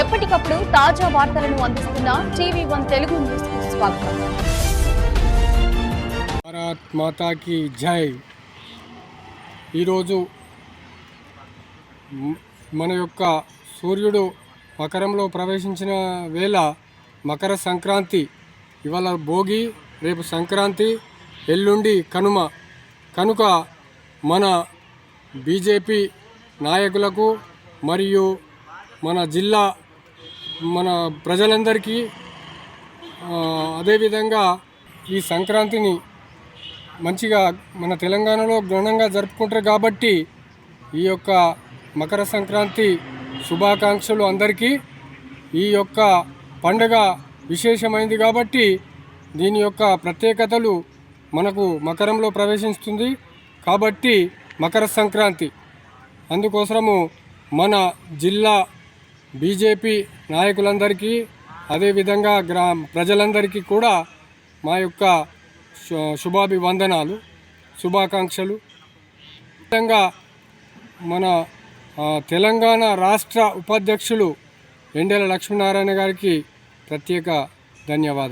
ఎప్పటికప్పుడు తాజా వార్తలను అందిస్తున్న టీవీ వన్ తెలుగు న్యూస్ స్వాగతం. భారత్ మాతాకి జై. ఈరోజు మన యొక్క సూర్యుడు మకరంలో ప్రవేశించిన వేళ మకర సంక్రాంతి ఇవాళ భోగి రేపు సంక్రాంతి ఎల్లుండి కనుమ. కనుక మన బీజేపీ నాయకులకు మరియు మన జిల్లా మన ప్రజలందరికీ అదేవిధంగా ఈ సంక్రాంతిని మంచిగా మన తెలంగాణలో ఘనంగా జరుపుకుంటారు కాబట్టి ఈ యొక్క మకర సంక్రాంతి శుభాకాంక్షలు అందరికీ. ఈ యొక్క పండుగ విశేషమైంది కాబట్టి దీని యొక్క ప్రత్యేకతలు మనకు మకరంలో ప్రవేశిస్తుంది కాబట్టి మకర సంక్రాంతి. అందుకోసము మన జిల్లా బీజేపీ నాయకులందరికీ అదేవిధంగా గ్రా ప్రజలందరికీ కూడా మా యొక్క శుభాభివందనాలు శుభాకాంక్షలు. విధంగా మన తెలంగాణ రాష్ట్ర ఉపాధ్యక్షులు ఎండెల లక్ష్మీనారాయణ గారికి ప్రత్యేక ధన్యవాదాలు.